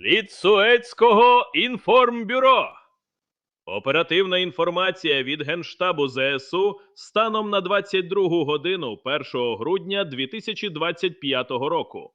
Від Суецького інформбюро. Оперативна інформація від Генштабу ЗСУ станом на 22 годину 1 грудня 2025 року.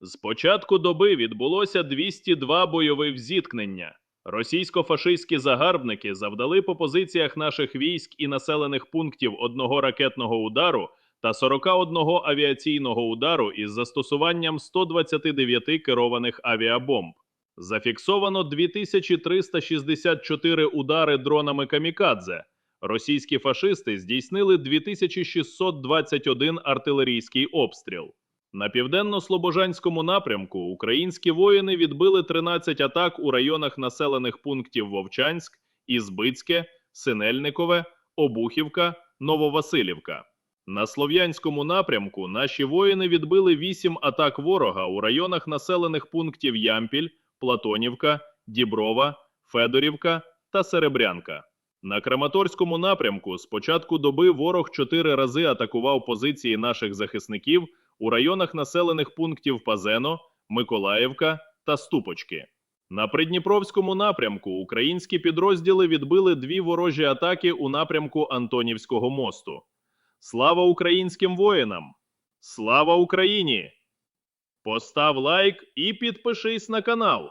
З початку доби відбулося 202 бойових зіткнення. Російсько-фашистські загарбники завдали по позиціях наших військ і населених пунктів одного ракетного удару та 41 авіаційного удару із застосуванням 129 керованих авіабомб. Зафіксовано 2364 удари дронами камікадзе. Російські фашисти здійснили 2621 артилерійський обстріл. На південно-слобожанському напрямку українські воїни відбили 13 атак у районах населених пунктів Вовчанськ, Ізбицьке, Синельникове, Обухівка, Нововасилівка. На слов'янському напрямку наші воїни відбили 8 атак ворога у районах населених пунктів Ямпіль, Платонівка, Діброва, Федорівка та Серебрянка. На Краматорському напрямку з початку доби ворог чотири рази атакував позиції наших захисників у районах населених пунктів Пазено, Миколаївка та Ступочки. На Придніпровському напрямку українські підрозділи відбили дві ворожі атаки у напрямку Антонівського мосту. Слава українським воїнам! Слава Україні! Постав лайк і підпишись на канал.